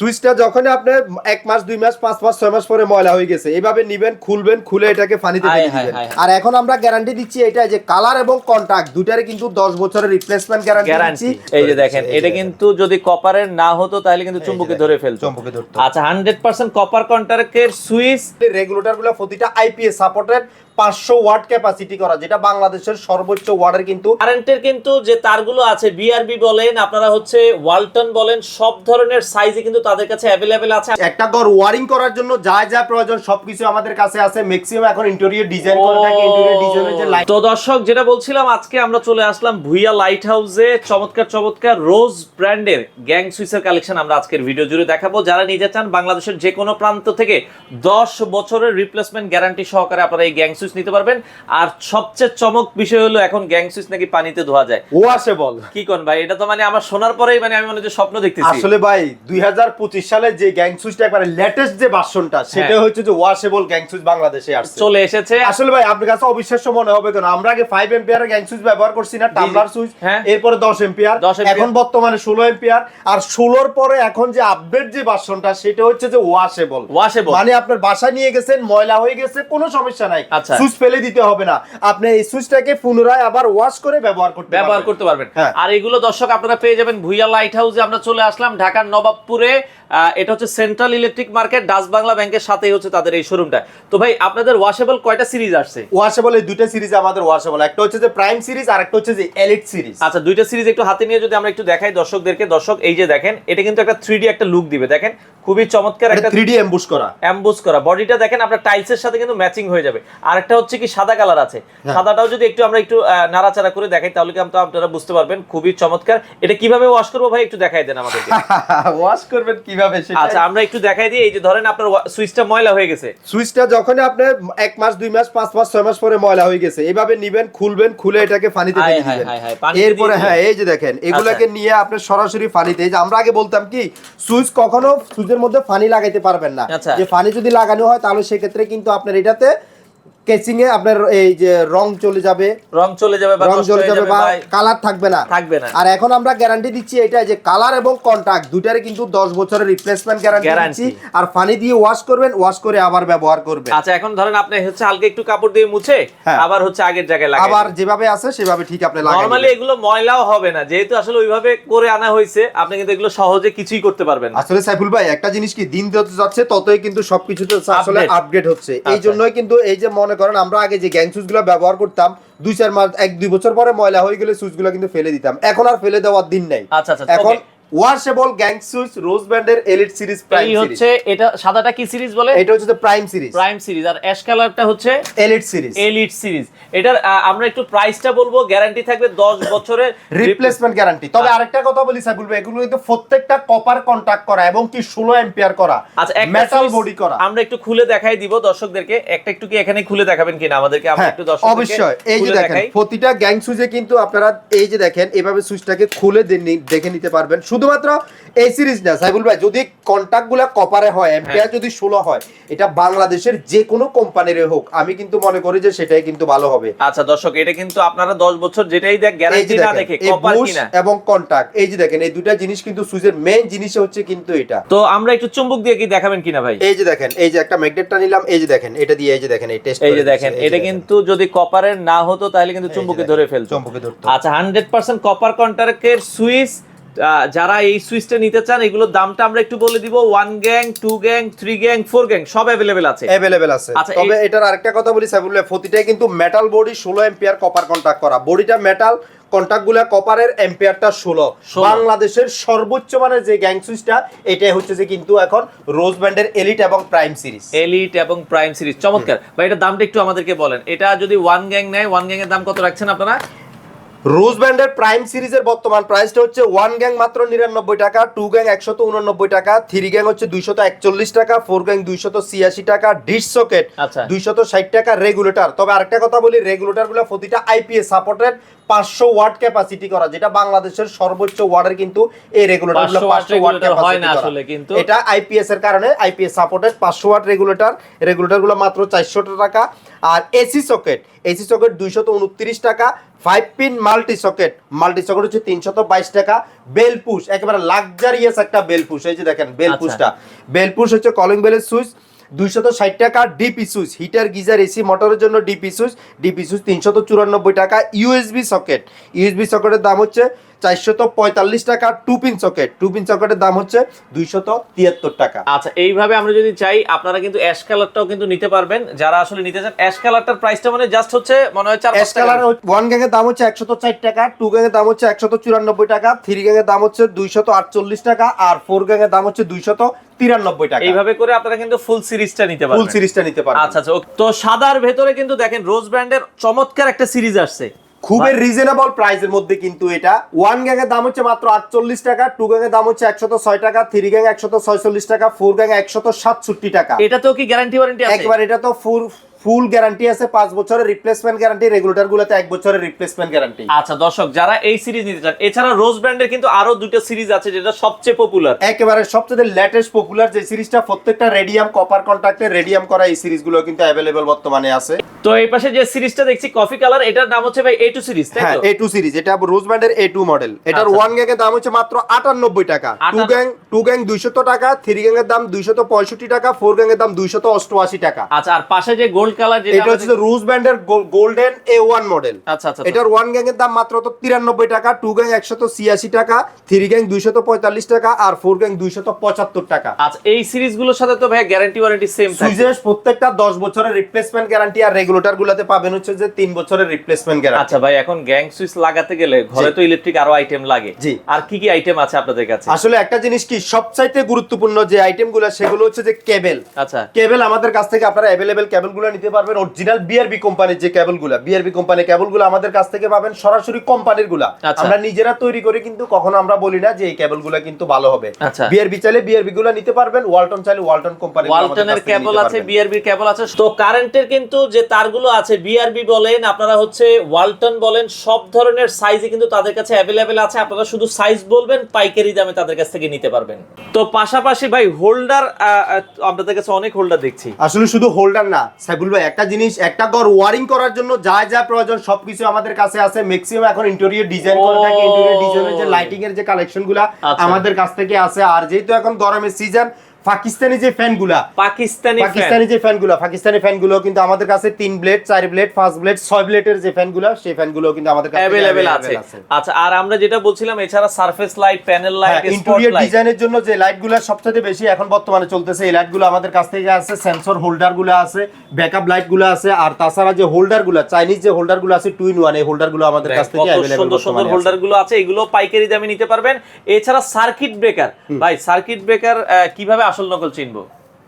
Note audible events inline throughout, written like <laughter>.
সুইচটা যখন আপনি এক মাস দুই মাস পাঁচ মাস ছয় মাস পরে ময়লা হয়ে গেছে এইভাবে নিবেন খুলবেন খুলে এটাকে পানিতে ফেলে দিবেন। আর এখন আমরা গ্যারান্টি দিচ্ছি এটা যে কালার এবং কন্টাক্ট দুটারে কিন্তু দশ বছরের রিপ্লেসমেন্ট গ্যারান্টি দিচ্ছি। এই যে দেখেন এটা কিন্তু যদি কপারের না হতো তাহলে কিন্তু চুম্বকে ধরে ফেলতো। চুম্বকে ধরতো। আচ্ছা হান্ড্রেড পার্সেন্ট কপার কন্টাক্টের সুইচ রেগুলেটরগুলো প্রতিটা আইপিএস সাপোর্টেড পাঁচশো ওয়াট ক্যাপাসিটি করা যেটা বাংলাদেশের সর্বোচ্চ ওয়ার্ডের কিন্তু কারেন্টের কিন্তু যে তারগুলো আছে বিআরবি বলেন আপনারা হচ্ছে ওয়ালটন বলেন সব ধরনের সাইজে কিন্তু তাদের কাছে অ্যাভেলেবেল আছে। একটা ঘর ওয়ারিং করার জন্য যা যা প্রয়োজন সবকিছু আমাদের কাছে আছে। ম্যাক্সিমাম এখন ইন্টেরিয়র ডিজাইন করে থাকে ইন্টেরিয়র ডিজাইনের যে লাইট তো দর্শক যেটা বলছিলাম আজকে আমরা চলে আসলাম ভুইয়া লাইট হাউসে চমৎকার চমৎকার রোজ ব্র্যান্ডের গ্যাং সুইসের কালেকশন আমরা আজকের ভিডিও জুড়ে দেখাবো। যারা নিতে চান বাংলাদেশের যে কোনো প্রান্ত থেকে দশ বছরের রিপ্লেসমেন্ট গ্যারান্টি সহকারে আপনারা এই গ্যাং সুইচ নিতে পারবেন। আর সবচেয়ে চমক বিষয় হলো এখন গ্যাং সুইচ নাকি পানিতে ধোয়া যায়। ওয়াশেবল কি কোন ভাই? এটা তো মানে আমার শোনার পরেই মানে আমি মনে হচ্ছে স্বপ্ন দেখতেছি। আসলে ভাই দুই সালে যে গ্যাং সুইচটা একবারে লেটেস্ট যে ভার্সনটা সেটা হ্যাঁ। হচ্ছে যে ওয়াশেবল গ্যাং সুইচ বাংলাদেশে আসছে। চলে এসেছে। আসলে ভাই আপনার কাছে অবিশ্বাস্য মনে হবে কেন আমরা আগে ফাইভ এম্পিয়ার গ্যাং সুইচ ব্যবহার করছি না টাম্বলার সুইচ হ্যাঁ। এরপরে দশ এম্পিয়ার 10 ampere। এখন বর্তমানে ষোলো এম্পিয়ার আর ষোলোর পরে এখন যে আপডেট যে ভার্সনটা সেটা হচ্ছে যে ওয়াশেবল Washable। মানে আপনার বাসা নিয়ে গেছেন ময়লা হয়ে গেছে কোনো সমস্যা নাই। আচ্ছা। সুইচ ফেলে দিতে হবে না। আপনি এই সুইচটাকে পুনরায় আবার ওয়াশ করে ব্যবহার করতে ব্যবহার করতে পারবেন। হ্যাঁ। আর এগুলো দর্শক আপনারা পেয়ে যাবেন ভুইয়া লাইট হাউসে আমরা চলে আসলাম ঢাকার নবাবপুরে। এটা হচ্ছে central electric market Dutch Bangla ব্যাংকের সাথেই হচ্ছে তাদের এই শোরুমটা তো ভাই আপনাদের ওয়াশেবল কয়টা সিরিজ আসছে? ওয়াশেবল এই দুইটা সিরিজ আমাদের ওয়াশেবল একটা হচ্ছে যে প্রাইম সিরিজ আর একটা হচ্ছে যে এলিট সিরিজ আচ্ছা দুইটা সিরিজ একটু হাতে নিয়ে যদি আমরা একটু দেখাই দর্শকদেরকে। দর্শক এই যে দেখেন এটা কিন্তু একটা থ্রি একটা লুক দিবে। দেখেন খুবই চমৎকার একটা থ্রি ডি করা। অ্যাম্বুস করা। বডিটা দেখেন আপনার টাইলসের সাথে কিন্তু ম্যাচিং হয়ে যাবে। আরেকটা হচ্ছে কি সাদা কালার আছে। হ্যাঁ। সাদাটাও যদি একটু আমরা একটু নাড়াচাড়া করে দেখাই তাহলে কিন্তু আপনারা বুঝতে পারবেন খুবই চমৎকার। এটা কীভাবে ওয়াশ করব ভাই? একটু দেখাই দেন আমাদেরকে। <laughs> ওয়াশ করবেন কীভাবে সেটা আচ্ছা আমরা একটু দেখাই দিই এই যে ধরেন আপনার সুইচটা ময়লা হয়ে গেছে। সুইচটা যখন আপনি এক মাস দুই মাস পাঁচ মাস ছয় মাস পরে ময়লা হয়ে গেছে এইভাবে নিবেন খুলবেন খুলে এটাকে পানিতে হায় দিবেন। এরপরে হ্যাঁ এই যে দেখেন এগুলাকে নিয়ে আপনি সরাসরি পানিতে এই যে আমরা আগে বলতাম কি সুইচ কখনো সুইচের মধ্যে পানি লাগাইতে পারবেন না। আচ্ছা। যে পানি যদি লাগানো হয় তাহলে সেক্ষেত্রে কিন্তু আপনার এটাতে কেচিং এ আপনার এই যে রং চলে যাবে রং চলে যাবে রং চলে যাবে বা কালার থাকবে না। থাকবে না। আর এখন আমরা গ্যারান্টি দিচ্ছি এটা যে কালার এবং কন্টাক্ট দুটারে কিন্তু 10 বছরের রিপ্লেসমেন্ট গ্যারান্টি দিচ্ছি। আর পানি দিয়ে ওয়াশ করবেন ওয়াশ করে আবার ব্যবহার করবেন। আচ্ছা এখন ধরেন আপনি হচ্ছে হালকা একটু কাপড় দিয়ে মুছে হ্যাঁ। আবার হচ্ছে আগের জায়গায় লাগাই আবার যেভাবে আছে সেভাবে ঠিক আপনি লাগাই নরমালি এগুলো ময়লাও হবে না যেহেতু আসলে ওইভাবে করে আনা হয়েছে আপনি কিন্তু এগুলো সহজে কিছুই করতে পারবেন না। আসলে সাইফুল ভাই একটা জিনিস কি দিন যত যাচ্ছে ততই কিন্তু সবকিছুতে আসলে। আপডেট হচ্ছে। এই। জন্যই কিন্তু এই যে মনে করেন আমরা আগে যে গ্যাং সুইচগুলো ব্যবহার করতাম দুই চার মাস এক দুই বছর পরে ময়লা হয়ে গেলে সুইচগুলো কিন্তু ফেলে দিতাম এখন আর ফেলে দেওয়ার দিন নাই আচ্ছা আচ্ছা এখন। ওয়াশেবল গ্যাং সুইচ রোজ ব্যান্ডের এলিট সিরিজ প্রাইম সিরিজ হচ্ছে এটা সাদাটা কি সিরিজ বলে? এটা হচ্ছে প্রাইম সিরিজ প্রাইম সিরিজ আর অ্যাশ কালারটা হচ্ছে এলিট সিরিজ এলিট সিরিজ এটার আমরা একটু প্রাইসটা বলব। গ্যারান্টি থাকবে 10 বছরের <laughs> রিপ্লেসমেন্ট গ্যারান্টি তবে আরেকটা কথা বলি সাইফুল ভাই এগুলো কিন্তু প্রত্যেকটা কপার কন্টাক্ট করা এবং কি 16 এম্পিয়ার করা। আচ্ছা মেটাল বডি করা। আমরা একটু খুলে দেখাই দিব দর্শকদেরকে। একটা একটু কি এখানে খুলে দেখাবেন কিনা আমাদেরকে? আমরা হ্যাঁ, একটু দর্শকদেরকে অবশ্যই। এই যে দেখেন প্রতিটা গ্যাং সুইচে কিন্তু আপনারা এই যে দেখেন এভাবে সুইচটাকে খুলে দেখে নিতে পারবেন। শুধুমাত্র এই সিরিজ না সাইবুল ভাই যদি কন্টাক্টগুলা কপারে হয় এম্পিয়ার হ্যাঁ। যদি ষোলো হয় এটা বাংলাদেশের যে কোনো কোম্পানির হোক আমি কিন্তু মনে করি যে সেটাই কিন্তু ভালো হবে। আচ্ছা দর্শক এটা কিন্তু আপনারা 10 বছর যেটাই দেখ গ্যারান্টি না দেখে কপার কিনা। এবং এই যে দেখেন এই দুটা জিনিস কিন্তু সুইচের মেইন জিনিস হচ্ছে কিন্তু এটা। তো আমরা একটু চুম্বক দিয়ে কি দেখাবেন কিনা ভাই? এই যে দেখেন এই যে একটা ম্যাগনেটটা নিলাম এই যে দেখেন এটা দিয়ে এই যে দেখেন এই টেস্ট এই যে দেখেন এটা কিন্তু যদি কপারের না হতো তাহলে কিন্তু চুম্বকে ধরে ফেলতো। চম্পকে ধরতো আচ্ছা হান্ড্রেড পার্সেন্ট কপার কন্টাক্টের সুইচ যারা এই সুইচটা নিতে চান এগুলোর দামটা আমরা একটু বলে দিব। One gang two gang three gang four gang সব অ্যাভেলেবেল আছে। অ্যাভেলেবেল আছে। আচ্ছা, তবে এটার আরেকটা কথা বলি সাইবুল প্রতিটাই কিন্তু metal body 16 ampere copper contact করা। বডিটা মেটাল কন্টাক্টগুলা কপারের এম্পিয়ারটা 16 16 বাংলাদেশের সর্বোচ্চ মানের যে গ্যাং সুইচটা এটাই হচ্ছে যে কিন্তু এখন রোজ ব্যান্ডের এলিট এবং প্রাইম সিরিজ এলিট এবং প্রাইম সিরিজ চমৎকার। ভাই এটা দামটা একটু আমাদেরকে বলেন। এটা যদি ওয়ান গ্যাং নেয় ওয়ান গ্যাং এর দাম কত রাখছেন আপনারা? রোজ ব্যান্ডের প্রাইম সিরিজের বর্তমান প্রাইসটা হচ্ছে ওয়ান গ্যাং মাত্র নিরানব্বই টাকা টু গ্যাং একশত উননব্বই টাকা থ্রি গ্যাং হচ্ছে দুইশত একচল্লিশ টাকা ফোর গ্যাং দুইশত ছিয়াশি টাকা ডিশ সকেট আচ্ছা। দুইশত ষাট টাকা রেগুলেটর তবে আরেকটা কথা বলি রেগুলেটরগুলো প্রতিটা আইপিএস সাপোর্টেড পাঁচশো ওয়াট ক্যাপাসিটি করা যেটা বাংলাদেশের সর্বোচ্চ ওয়ার্ডের কিন্তু এই রেগুলেটরগুলো পাঁচশো ওয়াট হয় না ক্যাপাসিটি আসলে কিন্তু। এটা আইপিএস এর কারণে আইপিএস সাপোর্টেড পাঁচশো ওয়াট রেগুলেটর রেগুলেটরগুলো মাত্র চারশো টাকা আর এসি সকেট এসি সকেট দুইশত উনত্রিশ টাকা five pin multi socket multi socket হচ্ছে তিনশত বাইশ টাকা বেলপুশ একেবারে লাক্সারিয়াস একটা বেলপুশ এই যে দেখেন বেলপুশটা বেলপুশ পুশটা হচ্ছে কলিং বেলের সুইচ দুইশত ষাট টাকা DP switch heater geyser AC মোটরের জন্য ডিপি সুইচ ডিপি সুইচ তিনশত চুরানব্বই টাকা ইউএসবি সকেট ইউএসবি সকেটের দাম হচ্ছে চারশত পঁয়তাল্লিশ টাকা two pin socket two pin সকেটের দাম হচ্ছে দুইশত তিয়াত্তর টাকা। আচ্ছা এইভাবে আমরা যদি চাই আপনারা কিন্তু অ্যাশ কালারটাও কিন্তু নিতে পারবেন। যারা আসলে নিতে চান অ্যাশ কালারটার প্রাইসটা মানে জাস্ট হচ্ছে মনে হয় চার এস কালার ওয়ান গ্যাং এর দাম হচ্ছে একশত চার টাকা টু গ্যাং এর দাম হচ্ছে একশত চুরানব্বই টাকা থ্রি গ্যাং এর দাম হচ্ছে দুইশত আটচল্লিশ টাকা আর ফোর গ্যাং এর দাম হচ্ছে দুইশত তিরানব্বই টাকা। এইভাবে করে আপনারা কিন্তু ফুল সিরিজটা নিতে ফুল সিরিজটা নিতে পারবেন। আচ্ছা আচ্ছা তো সাদার ভেতরে কিন্তু দেখেন রোজ ব্র্যান্ডের চমৎকার একটা সিরিজ আসছে। খুবই রিজনেবল প্রাইসের মধ্যে কিন্তু এটা। ওয়ান গ্যাং এর দাম হচ্ছে মাত্র আটচল্লিশ টাকা টু গ্যাং এর দাম হচ্ছে একশত ছয় টাকা থ্রি গ্যাং একশত ছয়চল্লিশ টাকা ফোর গ্যাং একশত সাতষট্টি টাকা। এটা তো কি গ্যারান্টি ওয়ারেন্টি একবার এটা তো ফুল ফুল গ্যারান্টি আছে পাঁচ বছরের রিপ্লেসমেন্ট গ্যারান্টি রেগুলেটর গুলোতে এক বছরের রিপ্লেসমেন্ট গ্যারান্টি আচ্ছা দর্শক যারা এই সিরিজ নিতে চান এছাড়া রোজ ব্র্যান্ডের কিন্তু আরও দুটো সিরিজ আছে যেটা সবচেয়ে পপুলার একেবারে সবচেয়ে লেটেস্ট পপুলার যে সিরিজটা প্রত্যেকটা রেডিয়াম কপার কন্ট্যাক্টে রেডিয়াম করা এই সিরিজগুলো কিন্তু অ্যাভেলেবল বর্তমানে আছে। তো এই পাশে যে সিরিজটা দেখছি কফি কালার এটার নাম হচ্ছে ভাই এ টু সিরিজ তাই হ্যাঁ তো? এ টু সিরিজ এটা রোজ ব্যান্ডের এ টু মডেল এটার আচ্ছা। ওয়ান গ্যাং এর দাম হচ্ছে মাত্র আটানব্বই টাকা। টু গ্যাং টু গ্যাং দুইশত টাকা থ্রি গ্যাং এর দাম দুইশত পঁয়ষট্টি টাকা ফোর গ্যাং এর দাম দুইশত অষ্টআশি টাকা। আচ্ছা আর পাশে যে গোল্ড কালার যেটা এটা হচ্ছে রোজ ব্যান্ডের গোল্ডেন এ মডেল আচ্ছা আচ্ছা এটার ওয়ান গ্যাং এর দাম মাত্র তো তিরানব্বই টাকা টু গ্যাং একশত ছিয়াশি টাকা থ্রি গ্যাং দুইশত পঁয়তাল্লিশ টাকা আর ফোর গ্যাং দুইশত পঁচাত্তর টাকা। আচ্ছা এই সিরিজগুলোর সাথে তো ভাই গ্যারান্টি ওয়ারেন্টি সেম থাকে সুইচের প্রত্যেকটা দশ বছরের রিপ্লেসমেন্ট গ্যারান্টি আর রেগুলেটর গুলোতে পাবেন হচ্ছে যে তিন বছরের রিপ্লেসমেন্ট গ্যারান্টি আচ্ছা ভাই এখন গ্যাং সুইচ লাগাতে গেলে ঘরে তো ইলেকট্রিক আরও আইটেম লাগে। আর কি কি আইটেম আছে আপনাদের কাছে? আসলে একটা জিনিস কি সবচাইতে গুরুত্বপূর্ণ যে আইটেমগুলো সেগুলো হচ্ছে যে কেবল আচ্ছা। কেবল আমাদের কাছ থেকে আপনারা অ্যাভেলেবেল কেবলগুলো নিতে পারবেন অরিজিনাল বিআরবি কোম্পানির যে কেবলগুলো বিআরবি কোম্পানির কেবলগুলো আমাদের কাছ থেকে পাবেন সরাসরি কোম্পানিরগুলা আচ্ছা। আমরা নিজেরা তৈরি করে কিন্তু কখনো আমরা বলি না যে এই কেবলগুলো কিন্তু ভালো হবে। আচ্ছা। বিআরবি চাইলে বিআরবি গুলো নিতে পারবেন ওয়ালটন চাইলে ওয়ালটন কোম্পানি ওয়ালটনের কেবল আছে বিআরবি কেবল আছে। তো কারেন্টের কিন্তু যে তারগুলো আছে বিআরবি বলেন আপনারা হচ্ছে ওয়ালটন বলেন সব ধরনের সাইজে কিন্তু তাদের কাছে অ্যাভেলেবেল আছে। আপনারা শুধু সাইজ বলবেন পাইকারি দামে তাদের কাছ থেকে নিতে পারবেন। তো পাশাপাশি ভাই হোল্ডার আপনাদের কাছে অনেক হোল্ডার দেখছি। আসলে শুধু হোল্ডার না সাইবুল ভাই একটা জিনিস একটা ঘর ওয়ারিং করার জন্য যা যা প্রয়োজন সবকিছু আমাদের কাছে আছে ম্যাক্সিমাম এখন ইন্টেরিয়র ডিজাইন করে থাকে। ইন্টেরিয়র ডিজাইনের যে লাইটিং এর যে কালেকশনগুলা আচ্ছা। আমাদের কাছ থেকে আছে আর যেহেতু এখন গরমের সিজন পাকিস্তানি যে ফ্যানগুলা পাকিস্তানি পাকিস্তানি যে ফ্যানগুলো পাকিস্তানি ফ্যানগুলো কিন্তু আমাদের কাছে তিন ব্লেড চার ব্লেড পাঁচ ব্লেড ছয় ব্লেডের যে ফ্যানগুলো সেই ফ্যানগুলো কিন্তু আমাদের কাছে অ্যাভেলেবেল আছে। আচ্ছা আর আমরা যেটা বলছিলাম এছাড়া surface light panel light interior ডিজাইনের জন্য যে লাইটগুলো সবচেয়ে বেশি এখন বর্তমানে চলতেছে এই লাইটগুলো আমাদের কাছ থেকে আছে সেন্সর হোল্ডারগুলো আছে ব্যাকআপ লাইটগুলো আছে আর তাছাড়া যে হোল্ডারগুলো চাইনিজ যে হোল্ডারগুলো আছে টু ইন ওয়ান এই হোল্ডারগুলো আমাদের কাছ থেকে অ্যাভেলেবল সুন্দর সুন্দর হোল্ডারগুলো আছে এগুলো পাইকারি দামে নিতে পারবেন। এছাড়া সার্কিট ব্রেকার ভাই সার্কিট ব্রেকার কীভাবে আসল নকল চিনবো?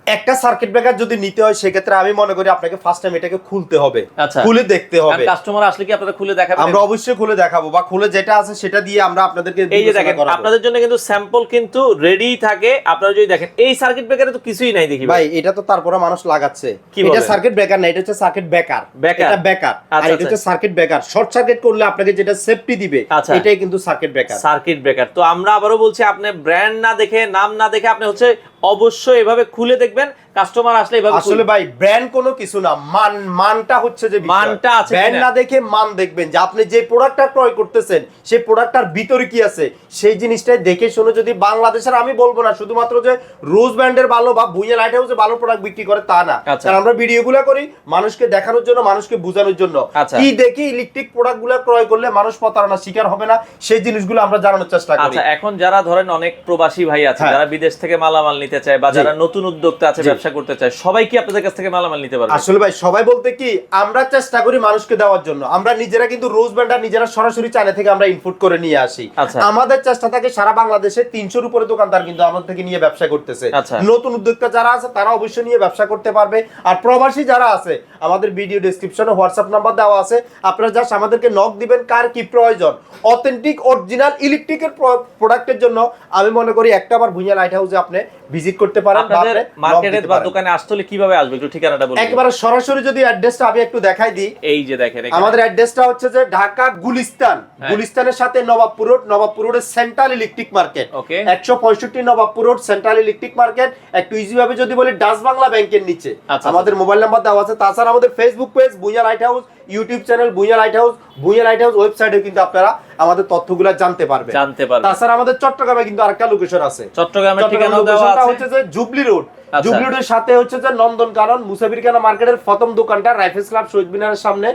একটা সার্কিট ব্রেকার যদি নিতে হয় সেক্ষেত্রে আমি মনে করি আপনাকে ফার্স্ট টাইম এটাকে খুলতে হবে। আচ্ছা। খুলে দেখতে হবে। কাস্টমার আসলে কি আপনারা খুলে দেখাবেন আমরা অবশ্যই খুলে দেখাবো বা খুলে যেটা আছে সেটা দিয়ে আমরা আপনাদেরকে এই যে দেখেন আপনাদের জন্য কিন্তু স্যাম্পল কিন্তু রেডি থাকে। আপনারা যদি দেখেন এই সার্কিট ব্রেকারে তো কিছুই নাই দেখি ভাই। এটা তো তারপরে মানুষ লাগাচ্ছে। এটা সার্কিট ব্রেকার না এটা হচ্ছে সার্কিট ব্রেকার Breaker? এটা ব্রেকার আর আচ্ছা, এটা আচ্ছা। হচ্ছে সার্কিট ব্রেকার শর্ট সার্কিট করলে আপনাকে যেটা সেফটি দিবে। এটাই কিন্তু সার্কিট ব্রেকার সার্কিট ব্রেকার তো আমরা আবারও বলছি আপনি ব্র্যান্ড না দেখে নাম না দেখে আপনি হচ্ছে অবশ্যই এভাবে খুলে দেখবেন। কাস্টমার আসলে এভাবে আসলে ভাই ব্র্যান্ড কোনো কিছু না। মান মানটা হচ্ছে যে মানটা আছে ব্র্যান্ড না দেখে মান দেখবেন যে আপনি যে প্রোডাক্টটা ক্রয় করতেছেন সেই প্রোডাক্টটার ভিতরে কি আছে? সেই জিনিসটাই দেখে শুনে যদি বাংলাদেশের আমি বলব না শুধুমাত্র যে রোজ ব্র্যান্ডের ভালো বা ভুইয়া লাইট হাউসে ভালো প্রোডাক্ট বিক্রি করে তা না। আচ্ছা। কারণ আমরা ভিডিওগুলো করি মানুষকে দেখানোর জন্য মানুষকে বোঝানোর জন্য। আচ্ছা। কি দেখে ইলেকট্রিক প্রোডাক্টগুলো ক্রয় করলে মানুষ প্রতারণার শিকার হবে না? সেই জিনিসগুলো আমরা জানানোর চেষ্টা করি। আচ্ছা এখন যারা ধরেন অনেক প্রবাসী ভাই আছে হ্যাঁ। যারা বিদেশ থেকে মালামাল নিতে চায় বা যারা নতুন উদ্যোক্তা আছে ব্যবসা করতে চায় সবাই কি আপনাদের কাছ থেকে মালামাল নিতে পারবে? আসলে ভাই সবাই বলতে কি আমরা চেষ্টা করি মানুষকে দেওয়ার জন্য। আমরা নিজেরা কিন্তু রোজ ব্যান্ডার নিজেরা সরাসরি চায়না থেকে আমরা ইনপুট করে নিয়ে আসি। আচ্ছা। আমাদের চেষ্টা থাকে সারা বাংলাদেশে তিনশোর উপরে দোকানদার কিন্তু আমাদের থেকে নিয়ে ব্যবসা করতেছে। আচ্ছা। নতুন উদ্যোক্তা যারা আছে তারা অবশ্যই নিয়ে ব্যবসা করতে পারবে। আর প্রবাসী যারা আছে আমাদের ভিডিও ডেসক্রিপশনে হোয়াটসঅ্যাপ নাম্বার দেওয়া আছে। আপনারা জাস্ট আমাদেরকে নক দিবেন কার কি প্রয়োজন। অথেন্টিক অরিজিনাল ইলেকট্রিকের প্রোডাক্টের জন্য আমি মনে করি একটা বার ভুঁইয়া লাইট হাউসে আপনি ভিজিট করতে পারেন আপনাদের মার্কেটে বা দোকানে আসতে হলে কীভাবে আসবে? একটু ঠিকানাটা বলুন। একেবারে সরাসরি যদি অ্যাড্রেসটা আমি একটু দেখাই দিই। এই যে দেখেন আমাদের অ্যাড্রেসটা হচ্ছে যে ঢাকা গুলিস্তান। হ্যাঁ। গুলিস্তানের সাথে নবাবপুর রোড নবাবপুর রোডের সেন্ট্রাল ইলেকট্রিক মার্কেট. একশো পঁয়ষট্টি Nawabpur road central electric market. একটু ইজি ভাবে যদি বলি ডাস বাংলা ব্যাংকের নিচে। আচ্ছা। আমাদের মোবাইল নাম্বার দেওয়া আছে। তাছাড়া আমাদের Facebook page Bhuiya light house YouTube channel Bhuiya light house Bhuiya light house ওয়েবসাইটে কিন্তু আপনারা আমাদের তথ্যগুলো জানতে পারবেন। জানতে পারবেন। তাছাড়া আমাদের চট্টগ্রামে কিন্তু আরেকটা লোকেশন আছে। চট্টগ্রামের ঠিকানা দেওয়া আছে। হচ্ছে যে জুবলি রোড। জুবলি রোডের সাথে হচ্ছে যে নন্দন কানন মুসাফিরখানা মার্কেটের প্রথম দোকানটা রাইফেলস ক্লাব শহীদ মিনারের সামনে।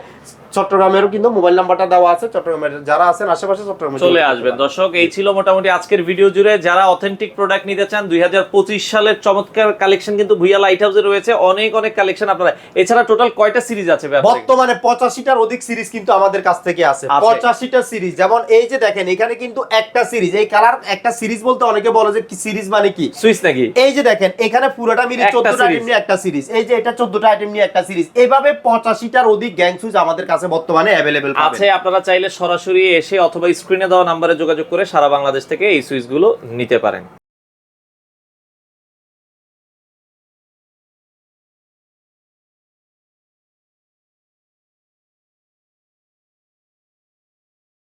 চট্টগ্রামেরও কিন্তু মোবাইল নাম্বারটা দেওয়া আছে। চট্টগ্রামের যারা আছেন আশেপাশে চট্টগ্রামে চলে আসবেন। দর্শক এই ছিল মোটামুটি আজকের ভিডিও জুড়ে। যারা অথেন্টিক প্রোডাক্ট নিতে চান দুই হাজার পঁচিশ সালের চমৎকার কালেকশন কিন্তু ভুইয়া লাইট হাউসে রয়েছে। অনেক অনেক কালেকশন আপনারা এছাড়া টোটাল কয়টা সিরিজ আছে বর্তমানে পঁচাশিটার অধিক সিরিজ কিন্তু আমাদের কাছ থেকে আছে। পঁচাশিটা সিরিজ। যেমন এই যে দেখেন এখানে কিন্তু একটা সিরিজ। এই কালার একটা সিরিজ বলতে অনেকে বলে যে সিরিজ মানে কি? সুইচ নাকি? এই যে দেখেন এখানে পুরোটা মিলে চোদ্দটা আইটেম নিয়ে একটা সিরিজ। এই যে এটা চোদ্দটা আইটেম নিয়ে একটা সিরিজ। এইভাবে পঁচাশিটার অধিক গ্যাং সুইচ আমাদের কাছে বর্তমানে অ্যাভেলেবেল আছে আপনারা চাইলে সরাসরি এসে অথবা স্ক্রিনে দেওয়া নাম্বারে যোগাযোগ করে সারা বাংলাদেশ থেকে এই সুইচগুলো নিতে পারেন।